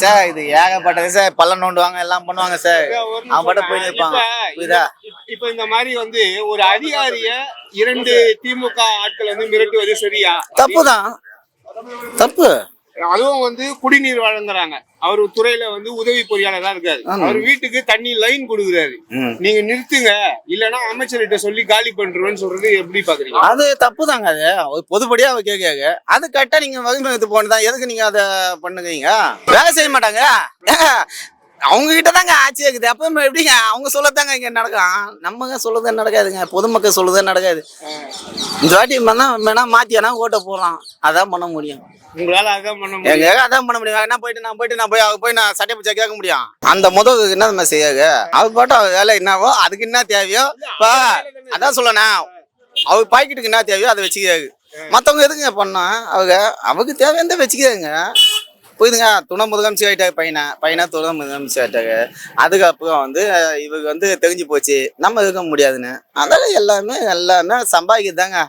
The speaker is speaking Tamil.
சார் இது ஏகப்பட்டது சார். பள்ளம் நோண்டுவாங்க எல்லாம் பண்ணுவாங்க சார். அவன் பாட்டு போய் நிற்பாங்க புரியுதா? இப்ப இந்த மாதிரி வந்து ஒரு அதிகாரிய இரண்டு திமுக ஆட்கள் வந்து மிரட்டுவது சரியா? தப்பு தான் தப்பு. அதுவும் வந்து குடிநீர் வழங்குறாங்க. அவர் துறையில வந்து உதவி பொறியாளரா இருக்காரு. அவர் வீட்டுக்கு தண்ணி லைன் கொடுக்குறாரு. நீங்க நிறுத்துங்க. இல்லனா அமைச்சர்கிட்ட சொல்லி காலி பண்றேன்னு சொல்றது எப்படி பாக்குறீங்க? அது தப்பு தாங்க அது பொதுப்படியா அவர் கேட்க அது கரெக்டா நீங்க வகுப்பு போனதான் எதுக்கு நீங்க அதை பண்ணுங்க வேலை செய்ய மாட்டாங்க. அவங்க கிட்ட தாங்க ஆட்சி இருக்குது. அப்ப எப்படிங்க? அவங்க சொல்லத்தாங்க இங்க நடக்கும். நம்ம சொல்லுறது நடக்காதுங்க. பொதுமக்கள் சொல்லுறது நடக்காது. இந்த வாட்டி வேணா வேணா மாத்தி வேணா ஓட்ட போடலாம். அதான் பண்ண முடியும். உங்களால அதான் பண்ண முடியும். எங்க அதான் பண்ண முடியும். என்ன போயிட்டு நான் போயிட்டு நான் போய் அவ போய் நான் சட்டை பிடிச்சா கேட்க முடியும். அந்த முதல் என்ன நம்ம செய்யாது அவர் பாட்டு அவர் வேலை என்னவோ அதுக்கு என்ன தேவையோ இப்போ அதான் சொல்லணா. அவர் பாக்கெட்டுக்கு என்ன தேவையோ அதை வச்சுக்காது மற்றவங்க எதுக்குங்க பண்ணா அவங்க அவருக்கு தேவையானதை வச்சுக்காதுங்க புரியுதுங்க துணை முதலமைச்சர் ஆகிட்டாங்க பையனை பையனா துணை முதலமைச்சர் ஆகிட்டாங்க அதுக்கப்புறம் வந்து இவருக்கு வந்து தெரிஞ்சு போச்சு. நம்ம இருக்க முடியாதுன்னு. அதனால எல்லாமே எல்லாமே சம்பாதிக்கிறது தாங்க